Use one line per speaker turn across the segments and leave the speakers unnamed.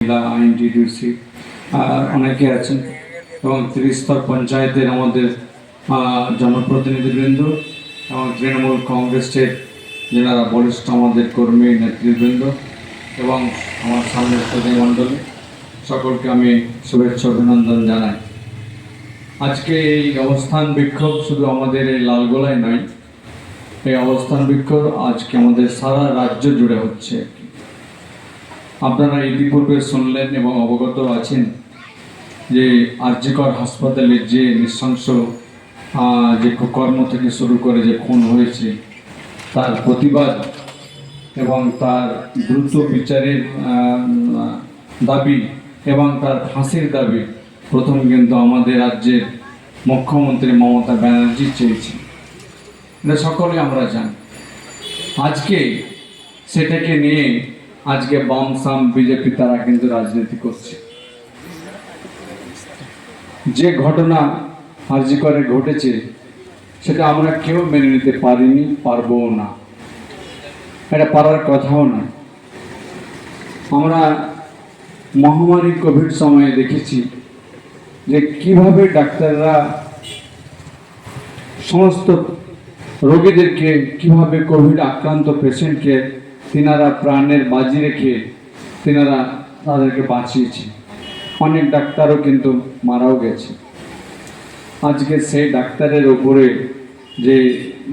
মহিলা আইনটিডিউসি অনেকে আছেন এবং ত্রিস্তর পঞ্চায়েতের আমাদের জনপ্রতিনিধিবৃন্দ এবং তৃণমূল কংগ্রেসের যারা বরিষ্ঠ আমাদের কর্মী নেতৃবৃন্দ এবং আমার সামনে প্রতিমণ্ডলী সকলকে আমি শুভেচ্ছা অভিনন্দন জানাই আজকে এই অবস্থান বিক্ষোভ শুধু আমাদের এই লালগোলায় নয়, এই অবস্থান বিক্ষোভ আজকে আমাদের সারা রাজ্য জুড়ে হচ্ছে। আপনারা ইতিপূর্বে শুনলেন এবং অবগত আছেন যে আরজিকর হাসপাতালে যে নৃশংস যে কর্ম থেকে শুরু করে যে খুন হয়েছে, তার প্রতিবাদ এবং তার দ্রুত বিচারের দাবি এবং তার ফাঁসির দাবি প্রথম কিন্তু আমাদের রাজ্যের মুখ্যমন্ত্রী মমতা ব্যানার্জি চেয়েছেন। এটা সকলে আমরা জানি। আজকে সেটাকে নিয়ে আজকে বাম সাম বিজেপি তারা কিন্তু রাজনীতি করছে। যে ঘটনা আরজি করে ঘটেছে, সেটা আমরা কেউ মেনে নিতে পারিনি পারব না। এটা পারার কথাও না আমরা মহামারী কোভিড সময়ে দেখেছি যে কীভাবে ডাক্তাররা সমস্ত রোগীদেরকে কীভাবে কোভিড আক্রান্ত পেশেন্টকে তিনারা প্রাণের বাজি রেখে তিনারা তাদেরকে বাঁচিয়েছে। অনেক ডাক্তারও কিন্তু মারাও গেছে। আজকে সেই ডাক্তারের ওপরে যে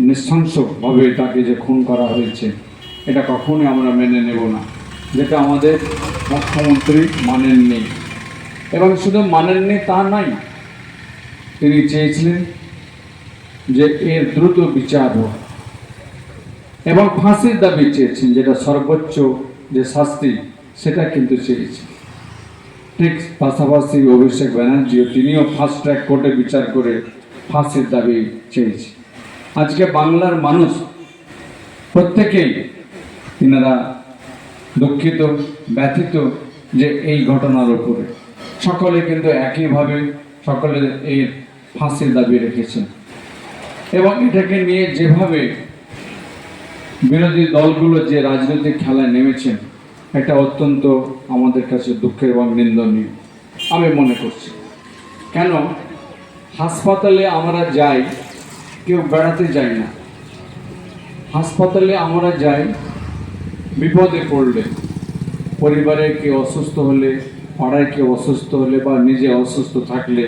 নৃশংসভাবে তাকে যে খুন করা হয়েছে, এটা কখনোই আমরা মেনে নেব না। যেটা আমাদের মুখ্যমন্ত্রী মানেননি। এবং শুধু মানেননি তা নয়, তিনি চেয়েছিলেন যে এর দ্রুত বিচার হোক। এবং ফাঁসির দাবি চেয়েছেন, যেটা সর্বোচ্চ যে শাস্তি, সেটা কিন্তু চেয়েছেন ঠিক পাশাপাশি অভিষেক ব্যানার্জিও তিনিও ফাস্ট ট্র্যাক কোর্টে বিচার করে ফাঁসির দাবি চেয়েছে। আজকে বাংলার মানুষ প্রত্যেকেই তিনারা দুঃখিত, ব্যথিত যে এই ঘটনার উপরে। সকলে কিন্তু একইভাবে সকলে এই ফাঁসির দাবি রেখেছেন। এবং এটাকে নিয়ে যেভাবে বিরোধী দলগুলো যে রাজনৈতিক খেলায় নেমেছেন, এটা অত্যন্ত আমাদের কাছে দুঃখের এবং নিন্দনীয়। আমি মনে করছি, কেন হাসপাতালে আমরা যাই, কেউ বেড়াতে যাই না। হাসপাতালে আমরা যাই, বিপদে পড়লে, পরিবারে কেউ অসুস্থ হলে, পাড়ায় কেউ অসুস্থ হলে বা নিজে অসুস্থ থাকলে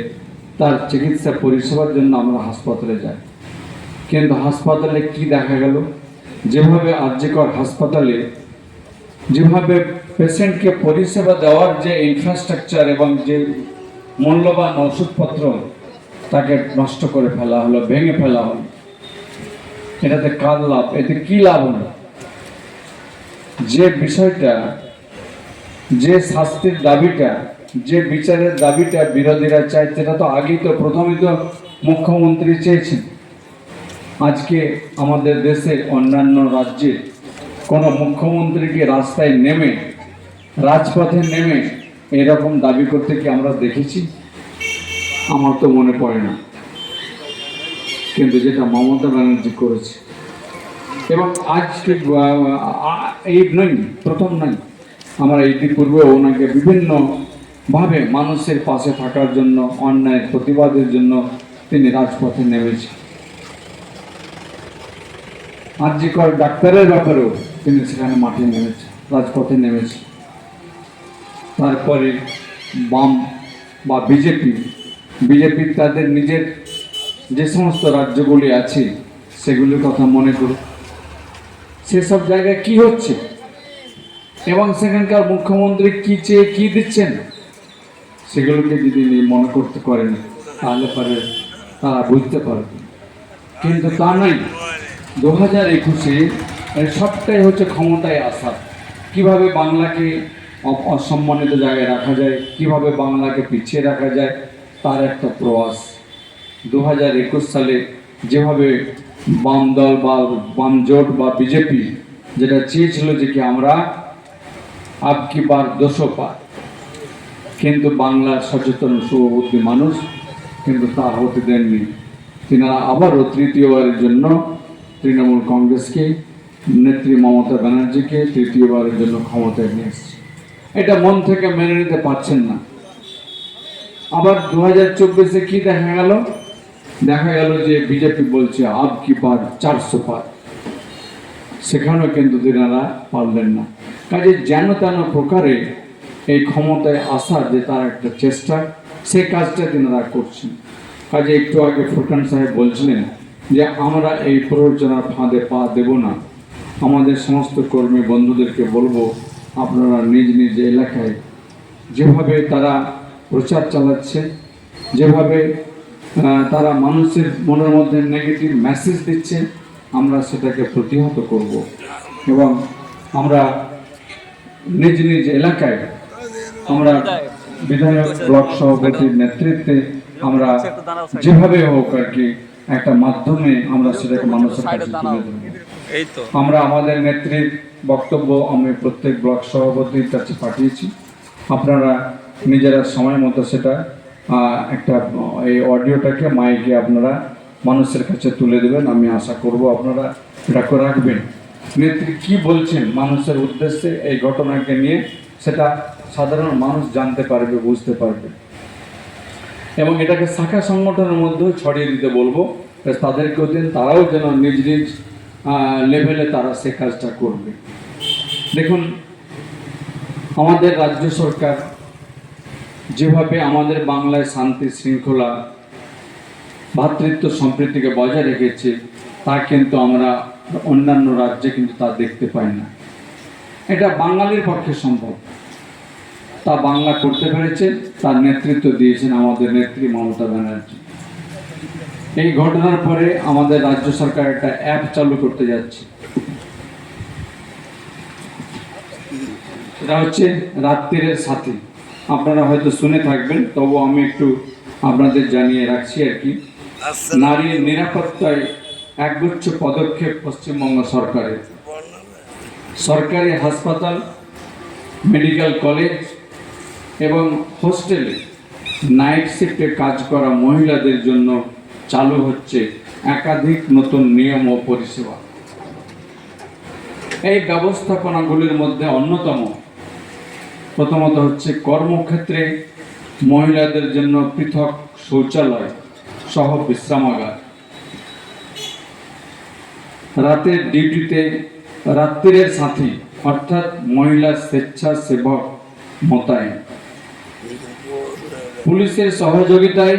তার চিকিৎসা পরিষেবার জন্য আমরা হাসপাতালে যাই। কিন্তু হাসপাতালে কি দেখা গেল? যেভাবে আর্যকর হাসপাতালে, যেভাবে পেশেন্টকে পরিষেবা দেওয়ার যে ইনফ্রাস্ট্রাকচার এবং যে মূল্যবান ওষুধপত্র তাকে নষ্ট করে ফেলা হলো, ভেঙে ফেলা হলো, এটাতে কার লাভ? এতে কি লাভ হলো? যে বিষয়টা, যে শাস্তির দাবিটা, যে বিচারের দাবিটা বিরোধীরা চায়, সেটা তো আগেই তো প্রথমেই তো মুখ্যমন্ত্রী চেয়েছেন। আজকে আমাদের দেশের অন্যান্য রাজ্যে কোনো মুখ্যমন্ত্রীকে রাস্তায় নেমে, রাজপথে নেমে এরকম দাবি করতে কি আমরা দেখেছি? আমার তো মনে পড়ে না। কিন্তু যেটা মমতা ব্যানার্জি করেছে। এবং আজকে এই নয়, প্রথম নয়। আমরা ইতিপূর্বে ওনাকে বিভিন্ন ভাবে মানুষের পাশে থাকার জন্য, অন্যায়ের প্রতিবাদের জন্য তিনি রাজপথে নেমেছেন। আর্যিকর ডাক্তারের ব্যাপারেও তিনি সেখানে মাঠে নেমেছে, রাজপথে নেমেছে। তারপরে বাম বা বিজেপি বিজেপি তাদের নিজের যে সমস্ত রাজ্যগুলি আছে, সেগুলির কথা মনে করুক সেসব জায়গায় কি হচ্ছে? এবং সেখানকার মুখ্যমন্ত্রী কি চেয়ে কি দিচ্ছেন? সেগুলোকে যদি মনে করতে পারেন, তাহলে পরে, তারা বুঝতে পারবে। কিন্তু তা নয় দু হাজার একুশে সবটাই হচ্ছে ক্ষমতায় আসা। কীভাবে বাংলাকে অসম্মানিত জায়গায় রাখা যায়, কীভাবে বাংলাকে পিছিয়ে রাখা যায়, তার একটা প্রয়াস। দু হাজার একুশ সালে যেভাবে বাম দল বা বাম জোট বা বিজেপি যেটা চেয়েছিল যে কি আমরা আপকি বার দোষো পার কিন্তু বাংলার সচেতন শুভবুদ্ধি মানুষ কিন্তু তা হতে দেননি। তিনারা আবারও তৃতীয়বারের জন্য তৃণমূল কংগ্রেসকে, নেত্রী মমতা ব্যানার্জিকে তৃতীয়বারের জন্য ক্ষমতায় নিয়ে এসছে। এটা মন থেকে মেনে নিতে পারছেন না। আবার দু হাজার চব্বিশে কি দেখা গেল? দেখা গেল যে বিজেপি বলছে, আব কি পার চারশো পার। সেখানেও কিন্তু তিনারা পারলেন না। কাজে যেন তেন প্রকারে এই ক্ষমতায় আসার যে তার একটা চেষ্টা সেই কাজটা তিনারা করছেন। কাজে একটু আগে ফুরকান সাহেব বলছিলেন যে আমরা এই প্ররোচনার ফাঁদে পা দেব না। আমাদের সমস্ত কর্মী বন্ধুদেরকে বলব, আপনারা নিজ নিজ এলাকায় যেভাবে তারা প্রচার চালাচ্ছে, যেভাবে তারা মানুষের মনের মধ্যে নেগেটিভ মেসেজ দিচ্ছে, আমরা সেটাকে প্রতিহত করব। এবং আমরা নিজ নিজ এলাকায় আমরা বিধায়ক, ব্লক সভাপতির নেতৃত্বে আমরা যেভাবে হোক আর কি একটা মাধ্যমে আমরা সেটাকে মানুষের কাছে তুলে দেবো আমরা আমাদের নেত্রীর বক্তব্য আমি প্রত্যেক ব্লক সভাপতির কাছে পাঠিয়েছি। আপনারা নিজেরা সময় মতো সেটা একটা এই অডিওটাকে মাইকে আপনারা মানুষের কাছে তুলে দেবেন। আমি আশা করব আপনারা এটা করে রাখবেন। নেত্রী কি বলছেন মানুষের উদ্দেশ্যে এই ঘটনাকে নিয়ে সেটা সাধারণ মানুষ জানতে পারবে বুঝতে পারবে। এবং এটাকে শাখা সংগঠনের মধ্যেও ছড়িয়ে দিতে বলব। তাদেরকেও দিন, তারাও যেন নিজ নিজ লেভেলে তারা সে কাজটা করবে। দেখুন, আমাদের রাজ্য সরকার যেভাবে আমাদের বাংলায় শান্তি শৃঙ্খলা ভ্রাতৃত্ব সম্প্রীতিকে বজায় রেখেছে, তা কিন্তু আমরা অন্যান্য রাজ্যে কিন্তু তা দেখতে পাই না। এটা বাঙালির পক্ষে সম্ভব। তা বাংলা করতে পেরেছে তার নেতৃত্ব দিয়েছেন আমাদের নেত্রী মমতা ব্যানার্জি। এই ঘটনার পরে আমাদের রাজ্য সরকার একটা অ্যাপ চালু করতে যাচ্ছে। এটা হচ্ছে রাত্রিরের সাথী। আপনারা হয়তো শুনে থাকবেন তবু আমি একটু আপনাদের জানিয়ে রাখছি আর কি। নারীর নিরাপত্তায় একগুচ্ছ পদক্ষেপ পশ্চিমবঙ্গ সরকারের। সরকারি হাসপাতাল মেডিকেল কলেজ এবং হোস্টেলে নাইট শিফটে কাজ করা মহিলাদের জন্য চালু হচ্ছে একাধিক নতুন নিয়ম ও পরিষেবা। এই ব্যবস্থাপনাগুলির মধ্যে অন্যতম, প্রথমত হচ্ছে কর্মক্ষেত্রে মহিলাদের জন্য পৃথক শৌচালয় সহ বিশ্রামাগার। রাতের ডিউটিতে রাত্রিরের সাথী অর্থাৎ মহিলা স্বেচ্ছাসেবক মোতায়েন। পুলিশের সহযোগিতায়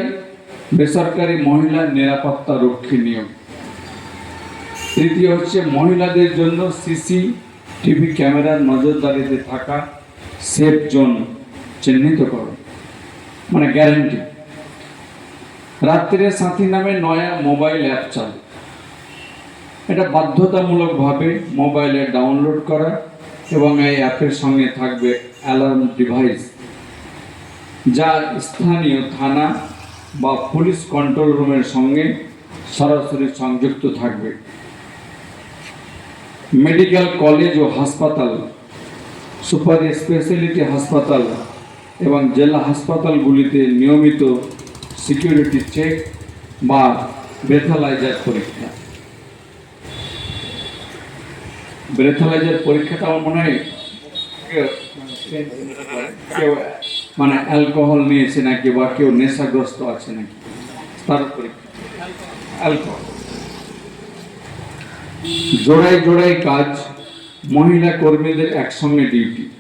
বেসরকারি মহিলা নিরাপত্তা রক্ষী নিয়োগ। তৃতীয় হচ্ছে মহিলাদের জন্য সিসি টিভি ক্যামেরার নজরদারিতে থাকা সেফ জোন চিহ্নিত করো মানে গ্যারেন্টি। রাত্রে সাথী নামে নয়া মোবাইল অ্যাপ চালু। এটা বাধ্যতামূলকভাবে মোবাইলে ডাউনলোড করা এবং এই অ্যাপের সঙ্গে থাকবে অ্যালার্ম ডিভাইস। যা স্থানীয় থানা বা পুলিশ কন্ট্রোল রুমের সঙ্গে সরাসরি সংযুক্ত থাকবে। মেডিকেল কলেজ ও হাসপাতাল, সুপার স্পেশালিটি হাসপাতাল এবং জেলা হাসপাতালগুলিতে নিয়মিত সিকিউরিটি চেক বা ব্রেথালাইজার পরীক্ষা। ব্রেথালাইজার পরীক্ষাটা আমার মনে হয় কেউ- মানে অ্যালকোহল নিয়েছে নাকি বা কেউ নেশাগ্রস্ত আছে নাকি? তার পরীক্ষা অ্যালকোহল জোড়ায় জোড়ায় কাজ, মহিলা কর্মীদের একসঙ্গে ডিউটি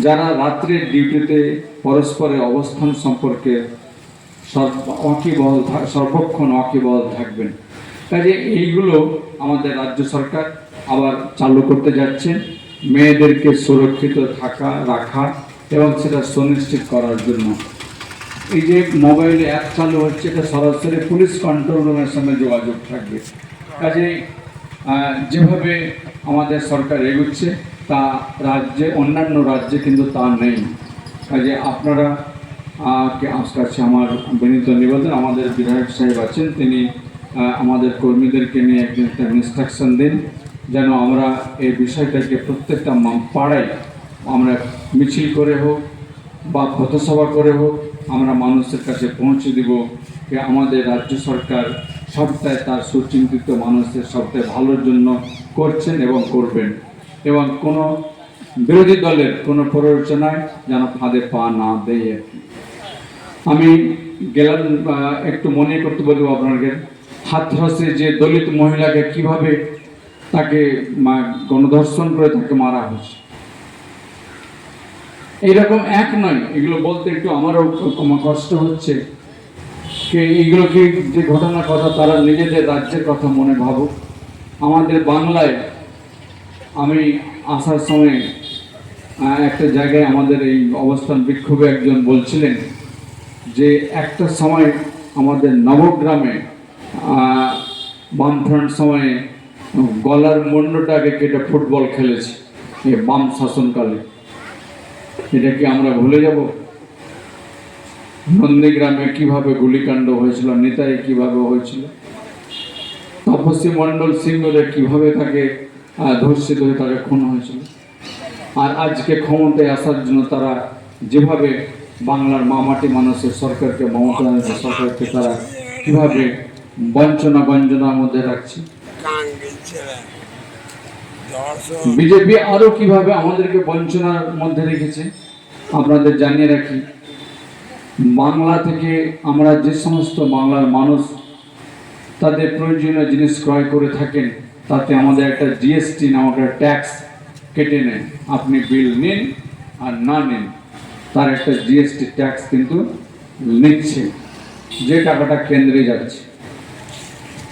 যারা রাত্রের ডিউটিতে পরস্পরের অবস্থান সম্পর্কে থা- সর্বক্ষণ ওয়াকিবহল থাকবেন। কাজে এইগুলো আমাদের রাজ্য সরকার আবার চালু করতে যাচ্ছে। মেয়েদেরকে সুরক্ষিত থাকা, রাখা এবং সেটা সুনিশ্চিত করার জন্য। এই যে মোবাইল অ্যাপ চালু হচ্ছে এটা সরাসরি পুলিশ কন্ট্রোল রুমের সঙ্গে যোগাযোগ থাকবে। আহ, যেভাবে আমাদের সরকার এগুচ্ছে তা রাজ্যে অন্যান্য রাজ্যে কিন্তু তা নেই। কাজে আপনারা কে কাছে আমার বিনীত নিবেদন আমাদের বিধায়ক সাহেব আছেন তিনি আমাদের কর্মীদেরকে নিয়ে একদিন একটা ইনস্ট্রাকশন দিন যেন আমরা এই বিষয়টাকে প্রত্যেকটা পাড়ায় আমরা মিছিল করে হোক বা পথসভা করে হোক, আমরা মানুষের কাছে পৌঁছে দিব যে আমাদের রাজ্য সরকার সবটাই তার সুচিন্তিত মানুষের সবটাই ভালোর জন্য করছেন এবং করবেন এবং কোনো বিরোধী দলের কোনো প্ররোচনায় যেন ফাঁদে পা না দেয়। আমি গেলাম একটু মনে করতে বলব আপনাকে, হাতরাসে যে দলিত মহিলাকে কীভাবে তাকে গণধর্ষণ করে তাকে মারা হয়েছে এইরকম এক নয়, এগুলো বলতে একটু আমারও কষ্ট হচ্ছে। এইগুলো কি যে ঘটনার কথা তারা নিজেদের রাজ্যের কথা মনে ভাবুক? আমাদের বাংলায় আমি আসার সময় একটা জায়গায় আমাদের এই অবস্থান বিক্ষোভে একজন বলছিলেন যে, একটা সময় আমাদের নবগ্রামে বামফ্রন্ট সময়ে গলার মুন্ডটাকে কেটে ফুটবল খেলেছে এই বাম শাসনকালে। এটা কি আমরা ভুলে যাব? নন্দীগ্রামে কীভাবে গুলিকাণ্ড হয়েছিল নেতায় কীভাবে হয়েছিল? তপস্বী মণ্ডল সিংহদের কীভাবে তাকে ধর্ষিত হয়ে তাকে খুন হয়েছিল? আর আজকে ক্ষমতায় আসার জন্য তারা যেভাবে বাংলার মামাটি মানুষের সরকারকে, মমতা সরকারকে তারা কীভাবে বঞ্চনা বঞ্চনার মধ্যে রাখছে? বিজেপি আরও কীভাবে আমাদেরকে বঞ্চনার মধ্যে রেখেছে, আপনাদের জানিয়ে রাখি, বাংলা থেকে আমরা যে সমস্ত বাংলার মানুষ তাদের প্রয়োজনীয় জিনিস ক্রয় করে থাকেন, তাতে আমাদের একটা জিএসটি নামক একটা ট্যাক্স কেটে নেন। আপনি বিল নিন আর না নিন, তার একটা জিএসটি ট্যাক্স কিন্তু নিচ্ছে, যে টাকাটা কেন্দ্রে যাচ্ছে।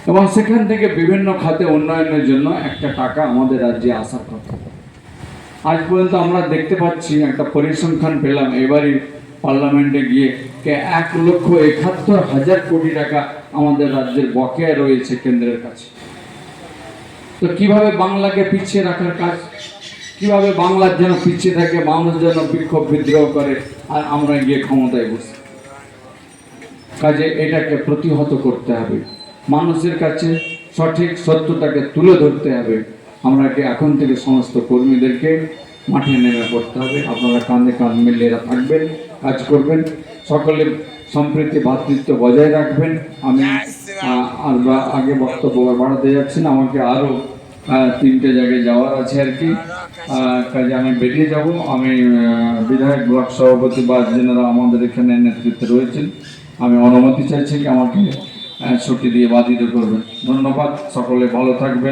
এবং সেখান থেকে বিভিন্ন খাতে উন্নয়নের জন্য একটা টাকা আমাদের রাজ্যে আসার কথা। আজ পর্যন্ত আমরা দেখতে পাচ্ছি, একটা পরিসংখ্যান পেলাম, এবারই পার্লামেন্টে গিয়ে এক লক্ষ একাত্তর হাজার কোটি টাকা আমাদের রাজ্যের বকেয়া রয়েছে কেন্দ্রের কাছে। তো কীভাবে বাংলাকে পিছিয়ে রাখার কাজ? কীভাবে বাংলার যেন পিছিয়ে থাকে, মানুষ যেন বিক্ষোভ বিদ্রোহ করে, আর আমরা গিয়ে ক্ষমতায় বসি? কাজে এটাকে প্রতিহত করতে হবে। মানুষের কাছে সঠিক সত্যটাকে তুলে ধরতে হবে। আমরাকে এখন থেকে সমস্ত কর্মীদেরকে মাঠে নেমে পড়তে হবে। আপনারা কাঁধে কাঁধ মিলিয়ে থাকবেন, কাজ করবেন। সকলে সম্প্রীতি ভ্রাতৃত্ব বজায় রাখবেন। আমি আগে বক্তব্য বাড়াতে যাচ্ছি না, আমাকে আরও তিনটে জায়গায় যাওয়ার আছে আর কি। কাজে আমি বেরিয়ে যাব। আমি বিধায়ক ব্লক সভাপতি বা যেনারা আমাদের এখানে নেতৃত্বে রয়েছেন। আমি অনুমতি চাইছি কি আমাকে আহ, ছুটি দিয়ে বাধিত করবেন। ধন্যবাদ সকলে ভালো থাকবেন।